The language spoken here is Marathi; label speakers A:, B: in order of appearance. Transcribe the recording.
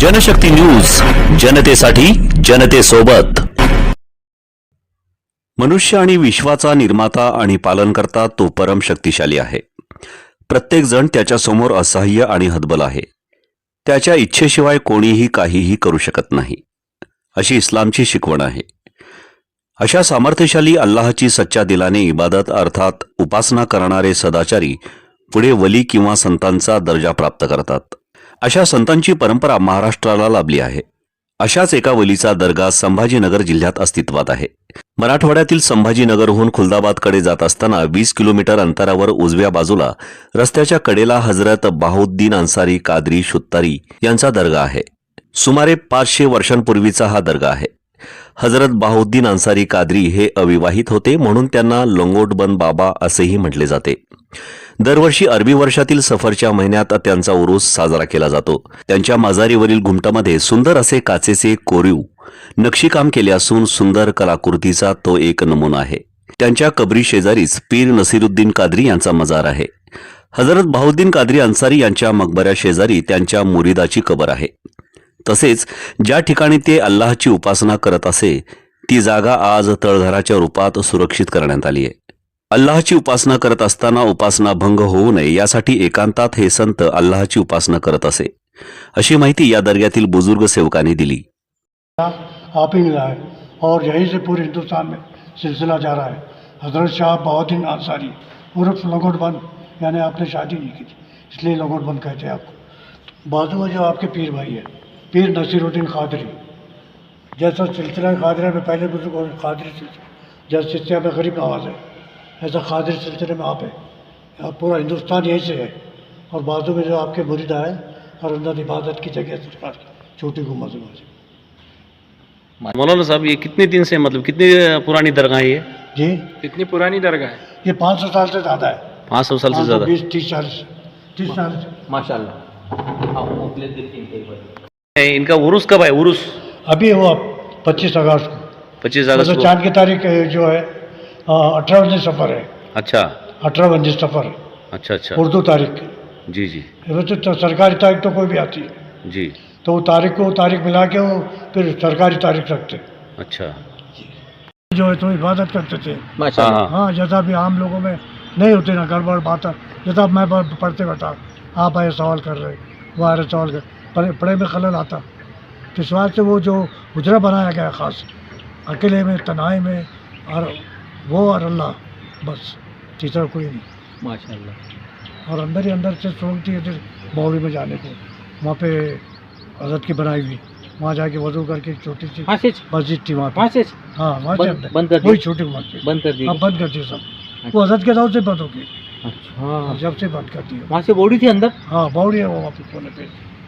A: जनशक्ती न्यूज जनतेसाठी जनतेसोबत. मनुष्य आणि विश्वाचा निर्माता आणि पालनकर्ता तो परम शक्तिशाली आहे. प्रत्येकजण त्याच्यासमोर असहाय्य आणि हतबल आहे. त्याच्या इच्छेशिवाय कोणीही काहीही करू शकत नाही. अशी इस्लामची शिकवण आहे. अशा सामर्थ्यशाली अल्लाहची सच्च्या दिलाने इबादत अर्थात उपासना करणारे सदाचारी पुढे वली किंवा संतांचा दर्जा प्राप्त करतात. अशा संतांची परंपरा महाराष्ट्राला लाभली आहे. अशाच एका वलीचा दर्गा संभाजीनगर जिल्ह्यात अस्तित्वात आहे. मराठवाड्यातील संभाजीनगरहून खुलदाबादकडे जात असताना वीस किलोमीटर अंतरावर उजव्या बाजूला रस्त्याच्या कडेला हजरत बाहुद्दीन अन्सारी कादरी शुत्तारी यांचा दर्गा आहे. सुमारे पाचशे वर्षांपूर्वीचा हा दर्गा आहे. हजरत बाहुद्दीन अन्सारी कादरी हे अविवाहित होते म्हणून त्यांना लंगोटबन बाबा असेही म्हटले जाते. दरवर्षी अरबी वर्षातील सफरच्या महिन्यात त्यांचा उरूस साजरा केला जातो. त्यांच्या माजारीवरील घुमटामध्ये सुंदर असे काचेचे कोरीव नक्षीकाम केले असून सुंदर कलाकृतीचा तो एक नमुना आहे. त्यांच्या कबरी शेजारीच पीर नसीरुद्दीन कादरी यांचा मजार आहे. हजरत बाहुद्दीन कादरी अन्सारी यांच्या मकबऱ्या शेजारी त्यांच्या मुरिदाची कबर आहे. तसेच ज्या ठिकाणी ते अल्लाहची उपासना करत असे ती जागा आज तळघराच्या रूपात सुरक्षित करण्यात आली आहे. अल्लाहची उपासना करत असताना उपासना भंग होऊ नये यासाठी एकांतात हे संत अल्लाहची उपासना करत असे. अशी माहिती या दर्ग्यातील बुजुर्ग सेवकांनी दिली.
B: आप ही मिला है और यहीं से पूरे हिंदुस्तान में सिलसिला जा रहा है। हजरत शाह बहाउद्दीन अंसारी उर्फ लंगोटबंद यानी आपने शादी नहीं की थी इसलिए लंगोटबंद कहते हैं आपको। बाजू में जो आपके पीर भाई है पीर नसीरुद्दीन खादरी। जैसा सिलसिला कादरी में पहले बुज़ुर्ग और सिलसिला जैसे सिलसिला में गरीब नवाज़ है ऐसा कादरी सिलसिले में आप है। आप पूरा हिंदुस्तान यहीं से है और बाजू में जो आपके मुरीद है और अंदर इबादत की जगह सरकार छोटी है वहाँ से।
C: मौलाना साहब ये कितने दिन से मतलब कितनी पुरानी दरगाह है ये?
B: जी?
D: कितनी पुरानी दरगाह? है
B: ये पाँच सौ साल से ज़्यादा है।
C: पाँच सौ साल से ज़्यादा?
B: बीस तीस चालीस तीस साल से।
C: है। इनका उरुस कब है उरुस।
B: अभी हुआ पच्चीस अगस्त को।
C: पच्चीस अगस्त
B: मतलब
C: को।
B: चाँद की तारीख जो है अठारह बजे सफ़र है।
C: अच्छा।
B: अठारह बजे सफ़र है।
C: अच्छा अच्छा।
B: उर्दू तारीख
C: जी जी।
B: वो तो तो सरकारी तारीख तो कोई भी आती है।
C: जी।
B: तो वो तारीख को तारीख मिला के वो फिर सरकारी तारीख रखते
C: अच्छा।
B: जो है तो इबादत करते थे।
C: हाँ हाँ।
B: हाँ जैसा भी आम लोगों में नहीं होती ना गड़बड़ बात जैसा मैं पढ़ते बैठा आप आए सवाल कर रहे वो आ रहे सवाल कर पढ़े पढ़े में खलल आता। तो इस से वो जो हुजरा बनाया गया ख़ास अकेले में तनाई में और वो और अल्लाह बस तीसरा कोई नहीं।
D: माशाल्लाह।
B: और अंदर ही अंदर से सोचती है फिर बावड़ी में जाने को। वहाँ पे हज़रत की बनाई हुई वहाँ जाके वज़ू करके छोटी सी मस्जिद थी वहाँ हाँ वहाँ से
D: बंद- कर
B: वही छोटी मस्जिद।
D: बंद कर दी
B: हाँ बंद कर दी सब। वो हज़रत के दौर से बंद हो गई।
D: अच्छा।
B: जब से बंद कर दी
D: वहाँ से बोड़ी थी अंदर?
B: हाँ बावड़ी है वो वहाँ पे कोने पे।